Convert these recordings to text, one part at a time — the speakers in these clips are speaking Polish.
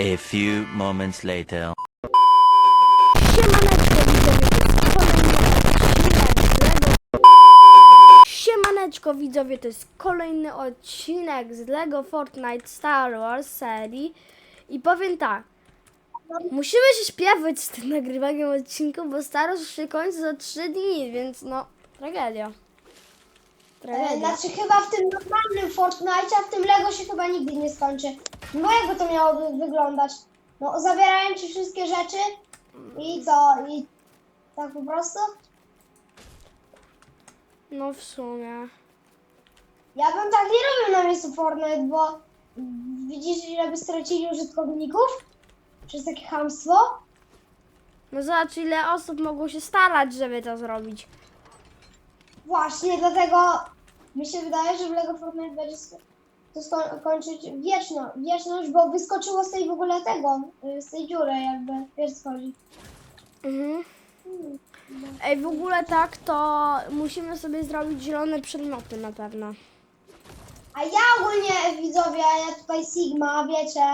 A few moments later. Siemaneczko widzowie, to jest kolejny odcinek z LEGO Fortnite Star Wars serii i powiem tak, musimy się śpiewać z tym nagrywaniem odcinku, bo Star Wars się kończy za 3 dni, więc no, tragedia. E, Tragedia. Znaczy chyba w tym normalnym Fortnite, a w tym Lego się chyba nigdy nie skończy. No jakby to miało wy- wyglądać? No zabierają ci wszystkie rzeczy i co? I tak po prostu? No w sumie. Ja bym tak nie robił na miejscu Fortnite, bo widzisz ile by stracili użytkowników? Przez takie chamstwo? No zobacz ile osób mogło się starać, żeby to zrobić. Właśnie, dlatego mi się wydaje, że w Lego Fortnite będzie to sko- kończyć wieczno, wieczność, bo wyskoczyło z tej w ogóle tego, y, z tej dziury jakby, wiesz co chodzi. Mhm. Ej, w ogóle tak, to musimy sobie zrobić zielone przedmioty na pewno. A ja ogólnie widzowie, ja tutaj Sigma, wiecie,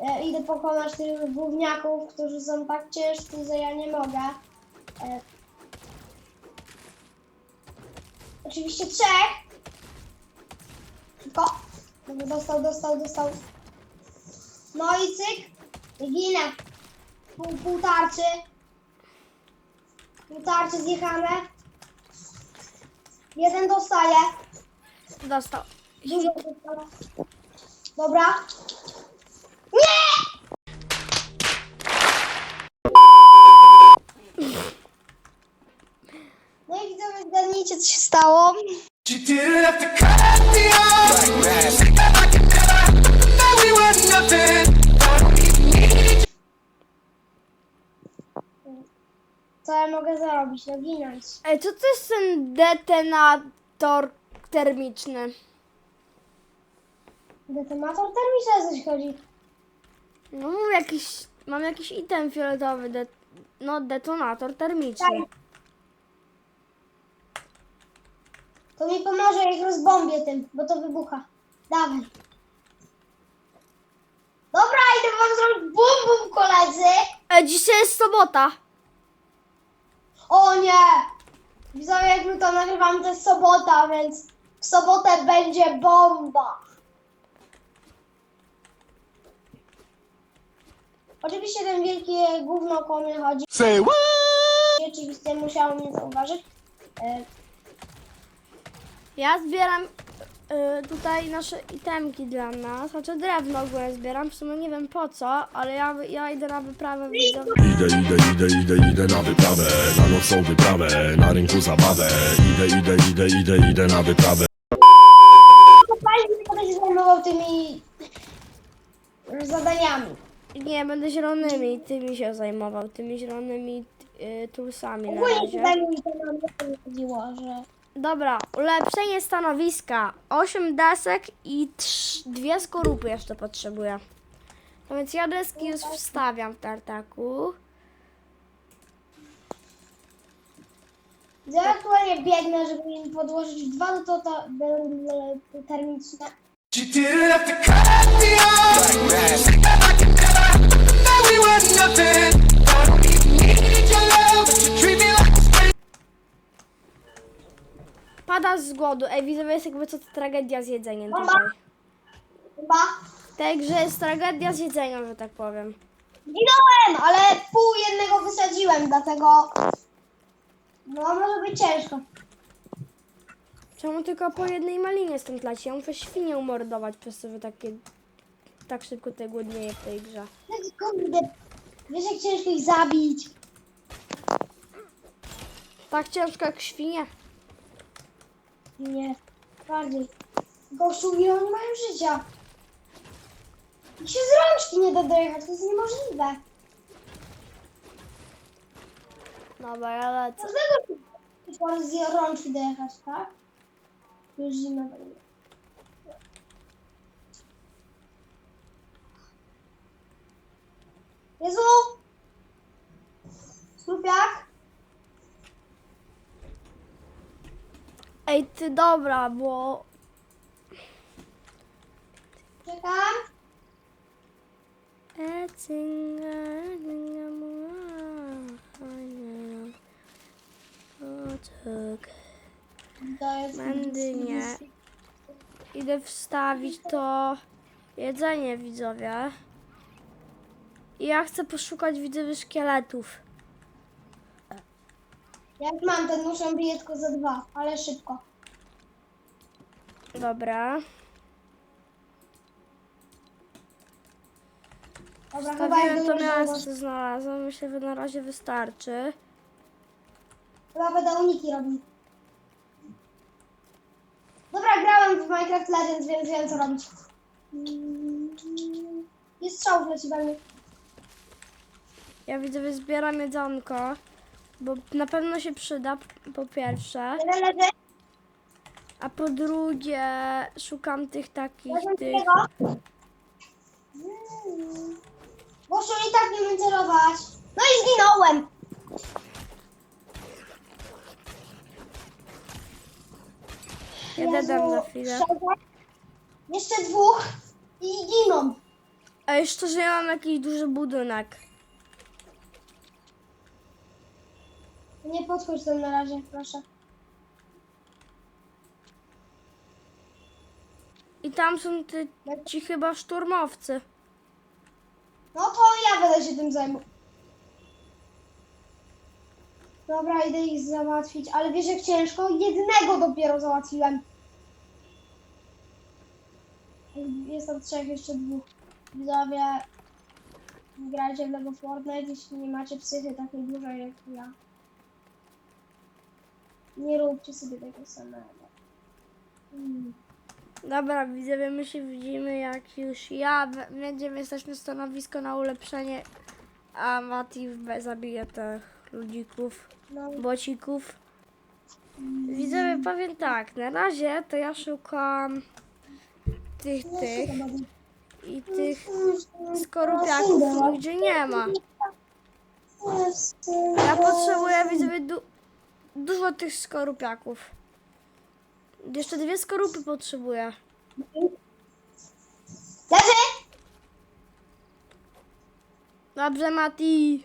e, idę pokonać tych gówniaków, którzy są tak ciężki, że ja nie mogę. E, oczywiście trzech. Dobra, dostał, dostał, dostał. No i cyk. I ginę. Pół, pół tarczy. Pół tarczy zjechane. Jeden dostaje. Dostał. Dużo dostała. Dobra. Nie! No i widzowie, zgadnijcie, co się stało. You didn't have to cut me off. Like that. That we were nothing. I even need you. Co ja mogę zrobić? No ginąć. Ej, co to jest ten detonator termiczny? Detonator termiczny coś chodzi. No mam jakiś, mam jakiś item fioletowy, no detonator termiczny. Tak. To mi pomoże, jak rozbombię tym, bo to wybucha. Dawaj. Dobra, idę wam zrobić bum bum, koledzy. Ej, dzisiaj jest sobota. O nie! Widzowie, jak my to nagrywamy, to jest sobota, więc w sobotę będzie bomba. Oczywiście ten wielki gówno koło mnie chodzi. Say what? Oczywiście musiało mnie zauważyć. E, Ja zbieram y, tutaj nasze itemki dla nas, znaczy drewno ogólnie zbieram, w sumie nie wiem po co, ale ja, ja idę na wyprawę widzowie. Idę, idę, idę, idę, idę na wyprawę, na nocną wyprawę, na rynku zabawę. Idę, idę, idę, idę, idę na wyprawę. Fajnie, że będę się zajmował tymi zadaniami. Nie, będę zielonymi, tymi się zajmował, tymi zielonymi y, tulsami na Ogólnie się razie. zajmuję że... Dobra, ulepszenie stanowiska. 8 desek i dwie skorupy jeszcze potrzebuję. No więc ja deski już wstawiam w tartaku. Ja aktualnie biegnę, żeby im podłożyć dwa no to, to, to termiczne. You Pada z głodu. Ej, widzowie, jest jakby co to tragedia z jedzeniem Mama. tutaj. Chyba. Grze jest tragedia z jedzeniem, że tak powiem. Ginąłem, ale pół jednego wysadziłem, dlatego... No, może być ciężko. Czemu tylko po jednej malinie stąd leci? Ja muszę świnię umordować przez to, że takie, tak szybko te głodnieje w tej grze. Tak, Kurde, wiesz jak ciężko ich zabić? Tak ciężko jak świnie. Nie, bardziej. Gościu, ile oni mają życia? I się z rączki nie da dojechać, to jest niemożliwe. Dobra, ja lecę. Każdego trzeba z rączki dojechać, tak? Już zimno będzie. Jezu! Ej, ty dobra, bo Czekam. To jest... Mandy nie. Idę wstawić to jedzenie widzowie. I ja chcę poszukać widzowie szkieletów. Ja już mam nóż, on bije tylko za dwa, ale szybko. Dobra. Dobra, chyba jak Stawiłem to miasto, znalazłam. Myślę, że na razie wystarczy. chyba będę uniki robił. Dobra, grałem w Minecraft Legends, więc wiem co robić. Jest strzał leci we mnie. Ja widzowie zbieram jedzonko, bo na pewno się przyda, po pierwsze. Leży. A po drugie szukam tych takich, tych... tego. Mm. Muszę i tak nie umiem celować. No i zginąłem. Ja dodam za chwilę. Jeszcze dwóch i giną. A jeszcze, że ja mam jakiś duży budynek. Nie podchodź tam na razie, proszę. Tam są ty, ci chyba szturmowcy. No to ja będę się tym zajmował. Dobra, idę ich załatwić, ale wiesz jak ciężko? Jednego dopiero załatwiłem. Jest tam trzech, jeszcze dwóch. Widzowie, grajcie w Lego Fortnite, jeśli nie macie psychy takiej dużej jak ja. Nie róbcie sobie tego samego. Mm. Dobra, widzowie, my się widzimy jak już ja będziemy jesteśmy stanowisko na ulepszenie, a Mati zabije tych ludzików, No, bocików. Widzowie, powiem tak, na razie to ja szukam tych, tych i tych skorupiaków, gdzie nie ma. Ja potrzebuję, widzowie, du dużo tych skorupiaków. Jeszcze dwie skorupy potrzebuję. Leży! Dobrze, Mati.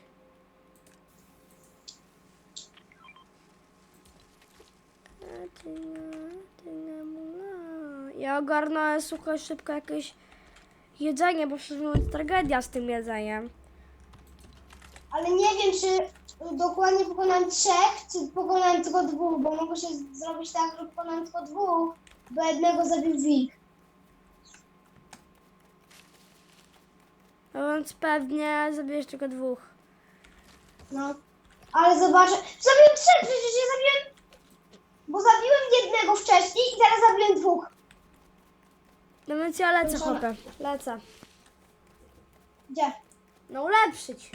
Ja ogarnę, słuchaj, szybko jakieś jedzenie, bo szczerze mówiąc tragedia z tym jedzeniem. Ale nie wiem, czy dokładnie pokonałem trzech, czy pokonałem tylko dwóch, bo mogło się zrobić tak, że pokonałem tylko dwóch, bo jednego zabił wilk. No więc pewnie zabijesz tylko dwóch. No. Ale zobaczę. Zabiłem trzech, przecież ja zabiłem. Bo zabiłem jednego wcześniej i teraz zabiłem dwóch. No więc ja lecę, Proszę. chłopie. Lecę. Gdzie? No ulepszyć.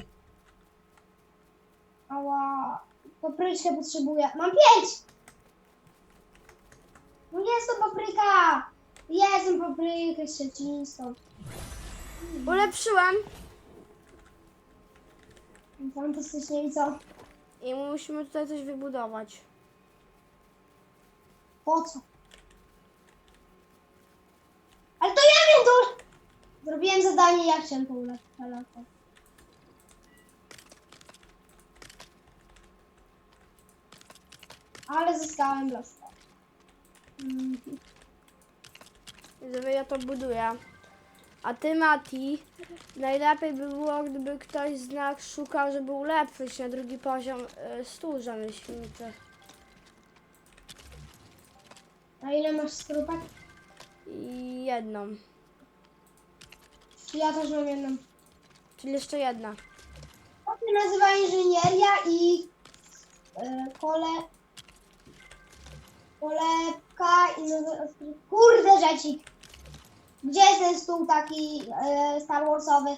Ała. Papryczkę potrzebuję. Mam pięć! No jest to papryka! Jestem paprykę szczecińską. Ulepszyłem. Fantastycznie i co? I musimy tutaj coś wybudować. Po co? Ale to ja wiem to! Zrobiłem zadanie, jak chciałem to ulepszyć, ale blaska. Mm. Widzowie, ja to buduję. A ty, Mati, najlepiej by było, gdyby ktoś z nas szukał, żeby ulepszyć na drugi poziom y, stół rzemieślniczy. A ile masz skorupek? I jedną. Ja też mam jedną. Czyli jeszcze jedna. To się nazywa inżynieria i e, kole... Kolebka i... Kurde, rzecik! Gdzie jest ten stół taki e, Star Warsowy?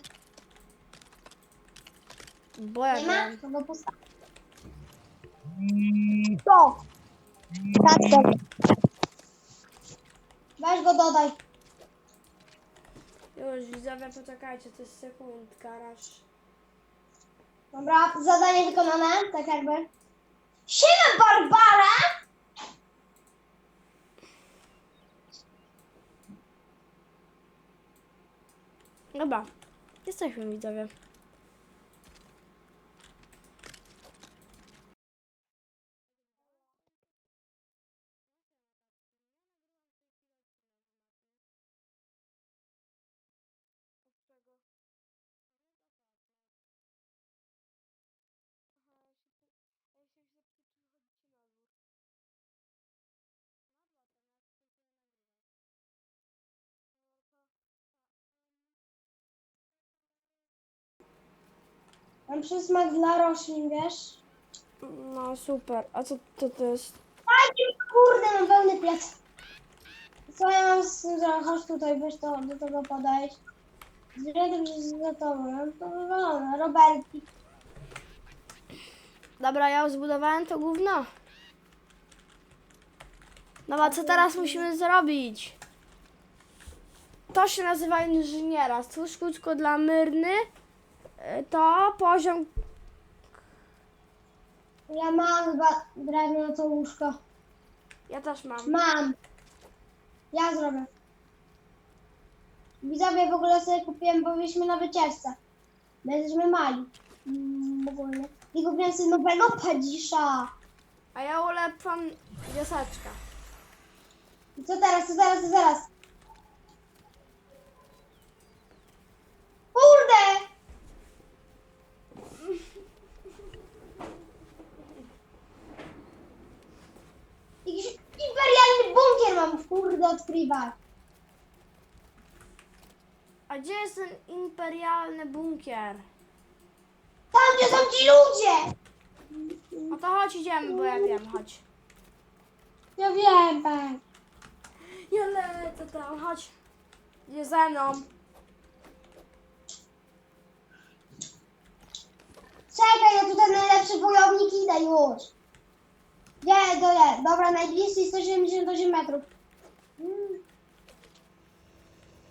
Bo ja Nie ma? wiem. To go postaw. To! Tak, to. Weź go dodaj. Już, widzowie, poczekajcie, to jest sekundka, raz. Dobra, zadanie wykonane, tak jakby. Siema Barbara! Dobra. Jesteśmy widzowie. Mam przysmak dla roślin, wiesz? No super. A co to, to jest? Aj, kurde, mam pełny piec. Co ja mam z tym zrobić? Chodź tutaj, weź to, do tego podejść. Zresztą się za tobą, mam to wywalone. Roberki. Dobra, ja już zbudowałem to gówno. No a co teraz musimy zrobić? To się nazywa inżyniera. Stwórz kółko dla Myrny. To poziom... Ja mam na to łóżko. Ja też mam. Mam. Ja zrobię. Widzowie w ogóle sobie kupiłem, bo byliśmy na wycieczce. My jesteśmy mali. Mm, ogólnie. I kupiłem sobie nowego padzisza. A ja ulepszam wioseczkę. I co teraz, co teraz, co teraz? Kurde! Jakiś imperialny bunkier mam, kurde, odkrywać. A gdzie jest ten imperialny bunkier? Tam, gdzie są ci ludzie! No to chodź idziemy, bo ja wiem, chodź. Ja wiem, tak. Ja lecę tam, chodź. Idzie ze mną. Czekaj, ja tutaj najlepszy wojownik idę już. Gdzie, dole? Dobra, najbliższy 178 metrów. Mm.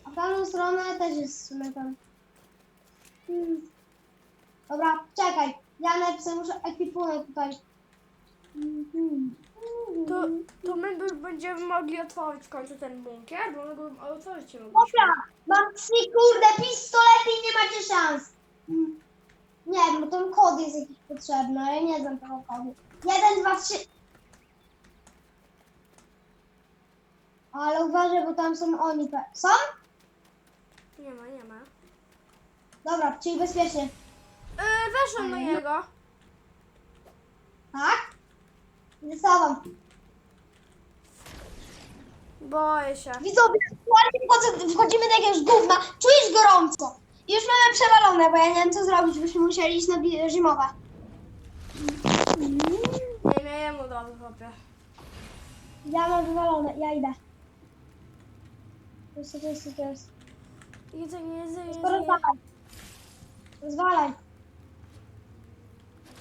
A w tamtą stronę też jest w sumie tam. Mm. Dobra, czekaj. Ja napisę, muszę ekwipunek tutaj. Mhm. To, to my by- będziemy mogli otworzyć w końcu ten bunkier, bo my go otworzyć nie mogliśmy. Dobra, mam trzy kurde pistolety i nie macie szans. Mm. Nie bo ten kod jest jakiś potrzebny, ale nie znam tego kodu. Jeden, dwa, trzy. Ale uważaj, bo tam są oni. pe- Są? Nie ma, nie ma. Dobra, czyli bezpiecznie. Yy, weszłam do niego. Tak? Ze sobą. Boję się. Widzowie, aktualnie wchodzę, wchodzimy do jakiegoś gówna. Czujesz gorąco. Już mamy przewalone, bo ja nie wiem co zrobić, byśmy musieli iść na bi- zimowe. Nie miałem od razu, chłopie. Ja mam wywalone, ja idę. Jest, jest, to jest. Jedzenie, jedzenie, jedzenie. rozwalaj. Rozwalaj.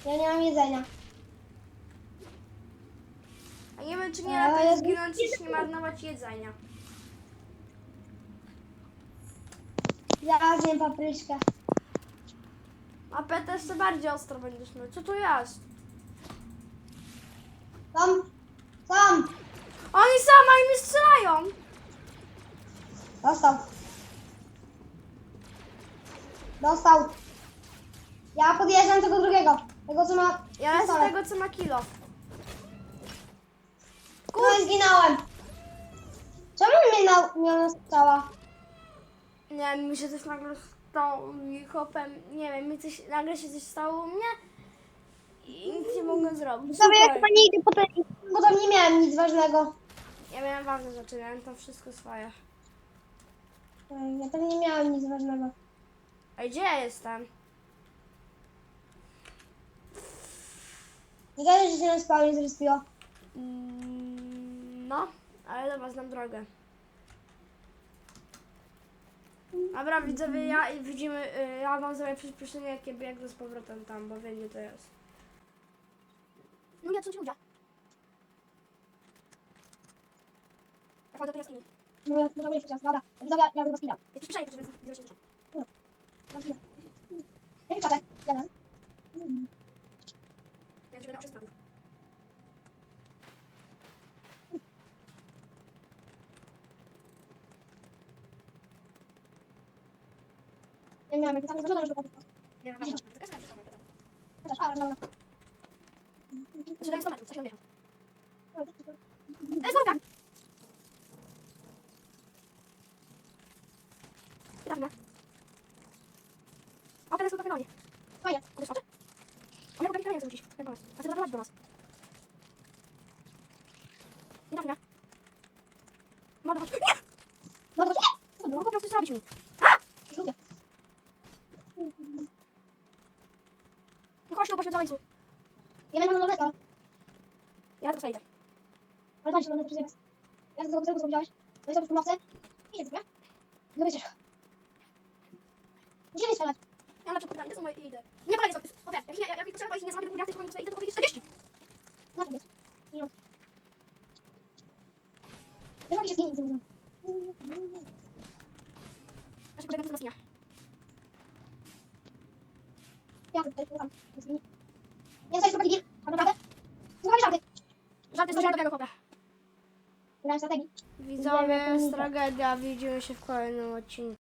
Ja nie mam jedzenia. A nie wiem, czy nie Ale lepiej ja- zginąć, niż nie marnować jedzenia. Ja zjem papryczkę. A Peter jeszcze bardziej ostro będziesz miał. Co tu jest? Tam, tam. Oni sama i mi strzelają! Dostał. Dostał. Ja podjeżdżam tego drugiego. Tego co ma Ja lecę pistolet. tego, co ma kilo. No i zginąłem. Czemu mnie na, nie strzała? Nie wiem, mi się coś nagle stało mi hopem, nie wiem, mi coś, nagle się coś stało u mnie i nic nie mogłem zrobić. Sobie chyba nie idę potem, bo tam nie miałem nic ważnego. Ja miałem ważne rzeczy, miałem tam wszystko swoje. Ja tam nie miałem nic ważnego. A gdzie ja jestem? Nie gadaj, że się na spawnie zrespiło. Mm, No, ale dobra, znam drogę. Dobra, widzowie, ja i widzimy, y, ja wam zrobię przyspieszenie, jakie biegnę z powrotem tam, bo wiem, gdzie to jest. No nie, co ci ludzie? Jak ładnie to jest No muszę jeszcze raz, dobra. Widzowie, ja go spinam. Jakiś przejść, żeby żeby się nie Jaki czatek? Jeden. Ja ci będę przestawił. Ja Nie wiem, jak tam zażona, że to Nie, Chociaż, a, dobra. Znaczy, daj 100 metrów, coś tam wjechał. Ej, znowu tak! I tak, no. O, teraz tylko piononie. Fajnie. On jest oczy? On miał piononie chcę rzucić. Jak pomysł. A chcę zaprowadzić do nas. Nie nie. Mordo, chodź. Nie! No to nie! No, po prostu zrobić mi. Lubię. No chodź tu, poświęcę łańcuch. Ja będę na lorneta, Ja tylko przejdę. ale daj się lornet przez Ja z tego co widziałeś, no i sobie w północy i jest, nie? No wiecie. Gdzie strzelać? Ja mam pytanie, to są moje idę. Nie kolejne są. O tak, jak, jak, jak potrzeba, jeśli nie zrobię drugiej to idę tylko powiedzieć 40. Na tym jest. Minut. Wiesz, jak się zginie, co Ja się poczekam do wzmocnienia. Ja tutaj słucham. Nie super gil, a naprawdę? Słuchaj żarty. Żarty z dobrego chłopia. Grałem strategii. Widzowie. Widzimy się w kolejnym odcinku.